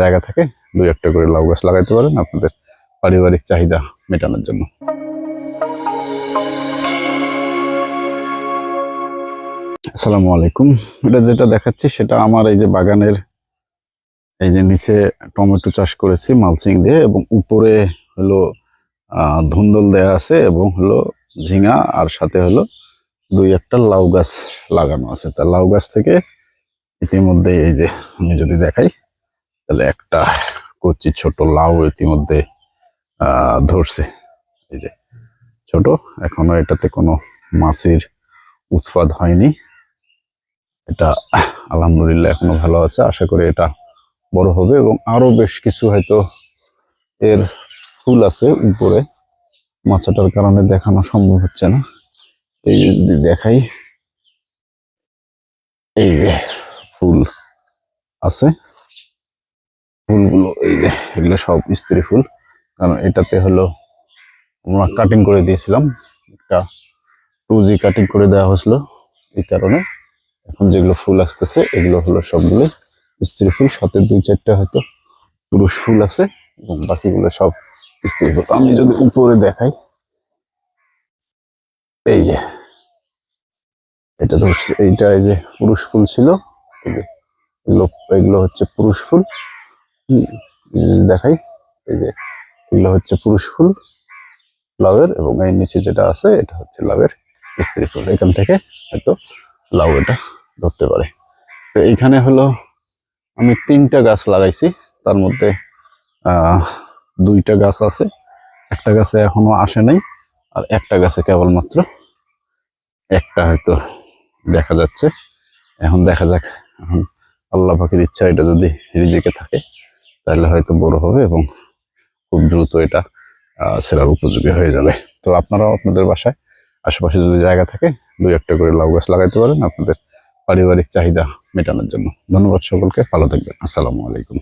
জায়গা থাকে, দুই একটা করে লাউ গাছ লাগাইতে পারেন আপনাদের পারিবারিক চাহিদা মেটানোর জন্য। আসসালামু আলাইকুম। এটা যেটা দেখাচ্ছি সেটা আমার এই যে বাগানের এই যে নিচে টমেটো চাষ করেছি মালচিং দিয়ে এবং উপরে হলো ধুন্দল দেয়া আছে এবং হলো ঝিঙা আর সাথে হলো দুই একটা লাউ গাছ লাগানো আছে। তা লাউ গাছ থেকে ইতিমধ্যে এই যে আমি যদি দেখাই তাহলে একটা কচি ছোট লাউ ইতিমধ্যে ধরছে। এই যে, ছোট, এখনও এটাতে কোনো মাছির উৎপাদ হয়নি। এটা আলহামদুলিল্লাহ এখনও ভালো আছে। আশা করি এটা বড় হবে এবং আরও বেশ কিছু হয়তো এর ফুল আছে উপরে। মাছাটার কারণে দেখানো সম্ভব হচ্ছে না। এই যদি দেখাই, এই ফুল আছে। ফুলগুলো, এই যে, এগুলো সব স্ত্রী ফুল। কারণ এটাতে হলো আমরা কাটিং করে দিয়েছিলাম। একটা টু জি কাটিং করে দেওয়া হয়েছিল এই কারণে। এখন যেগুলো ফুল আসতেছে, এগুলো হলো সবগুলো স্ত্রী ফুল। সাথে দুই চারটা হয়তো পুরুষ ফুল আছে এবং বাকিগুলো সব স্ত্রী ফুল। আমি যদি উপরে দেখাই, এই যে, এটা ধরছে। এইটা এই যে পুরুষ ফুল ছিল। এগুলো এগুলো হচ্ছে পুরুষ ফুল। দেখাই। এই যে, এগুলো হচ্ছে পুরুষ ফুল, লাউয়ের এবং এই নিচে যেটা আছে, এটা হচ্ছে লাউয়ের স্ত্রী ফুল। এখান থেকে হয়তো লাউ এটা ধরতে পারে। তো এইখানে হলো, আমি তিনটা গাছ লাগাইছি। তার মধ্যে দুইটা গাছ আছে। একটা গাছে এখনও আসে নাই, আর একটা গাছে কেবলমাত্র। একটা হয়তো দেখা যাচ্ছে। এখন দেখা যাক। এখন আল্লাহ পাখির ইচ্ছা, এটা যদি রিজিকে থাকে। তাহলে হয়তো বড় হবে এবং খুব দ্রুত এটা সেরার উপযোগী হয়ে যাবে। তো আপনারাও আপনাদের বাসায় আশেপাশে যদি জায়গা থাকে, দুই একটা করে লাউ গাছ লাগাইতে পারেন আপনাদের পারিবারিক চাহিদা মেটানোর জন্য। ধন্যবাদ সকলকে, ভালো থাকবেন। আসসালামু আলাইকুম।